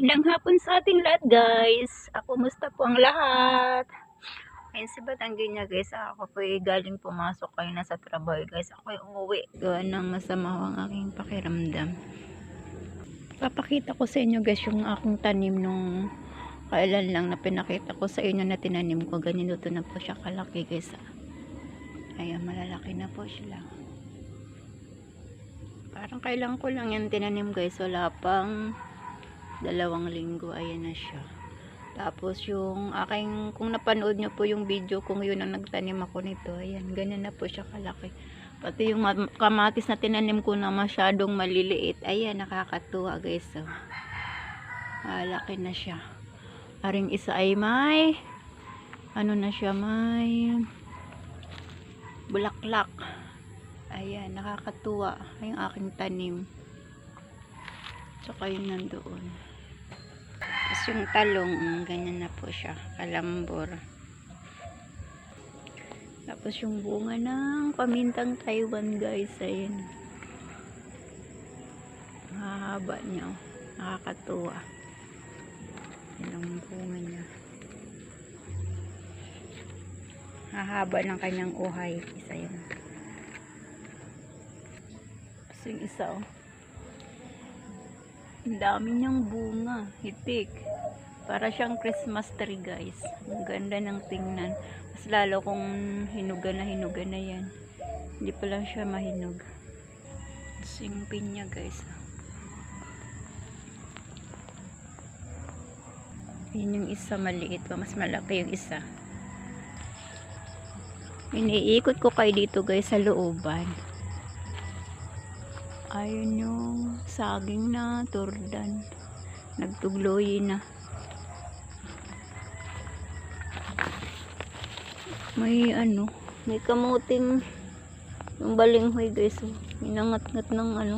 Magandang hapon sa ating lahat guys. Ako, musta po ang lahat? Ayun si Batanggi niya guys. Ako po ay galing pumasok kayo na sa trabaho guys. Ako ay umuwi. Gawa ng masama ang aking pakiramdam. Papakita ko sa inyo guys yung aking tanim nung kailan lang na pinakita ko sa inyo na tinanim ko. Ganito na po siya kalaki guys. Ayan, malalaki na po sila. Parang kailan ko lang yan tinanim guys. Wala pang dalawang linggo ayan na siya. Tapos yung aking kung napanood nyo po yung video kung yun ang nagtanim ako nito ayan ganyan na po siya kalaki. Pati yung ma- kamatis na tinanim ko na masyadong maliliit ayan nakakatuwa guys so. malaki na siya. Aring isa ay may ano na siya may bulaklak. Ayan nakakatuwa yung aking tanim. Tsaka yung nandoon tapos yung talong, mm, ganyan na po siya, kalambor. Tapos yung bunga ng pamintang Taiwan guys, ayun. Mahaba niya, oh. nakakatuwa. Yan ang bunga niya. Hahaba ng kanyang uhay, isa yun. Tapos yung isa oh. Ang dami niyang bunga, hitik. Para siyang Christmas tree, guys. Ang ganda ng tingnan. Mas lalo kung hinuga na hinuga na yan. Hindi pa lang siya mahinog. Singpin niya, guys. Yun yung isa maliit pa. Mas malaki yung isa. Iniikot ko kayo dito, guys, sa looban ayun yung saging na turdan. Nagtugloy na. May ano may kamuting yung balinghoy guys. Oh. minangat-ngat ng ano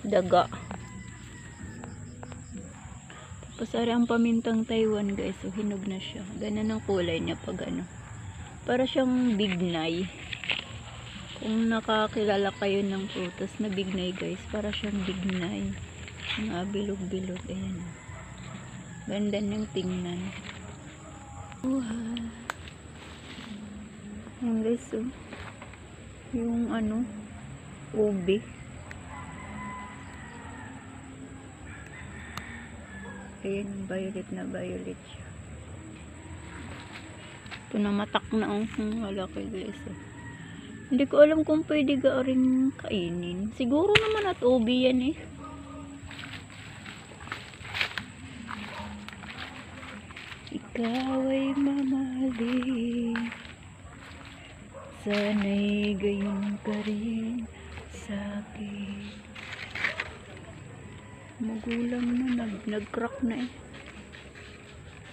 daga. Tapos ari ang pamintang Taiwan guys. So hinog na siya. Ganun ang kulay niya pag ano. Para siyang bignay kung nakakilala kayo ng prutas na bignay guys, para siyang bignay. Mga bilog-bilog. Ayan. Ganda ng tingnan. Wow. Ayan guys. Yung ano, ubi. Ayan, violet na violet siya. Ito na matak na ang oh. malaki guys. Oh. Hindi ko alam kung pwede ga rin kainin. Siguro naman at ubi yan eh. Ikaw ay mamahalin. Sana'y gayon ka rin sa akin. Magulang na, nag, nag-crack na eh.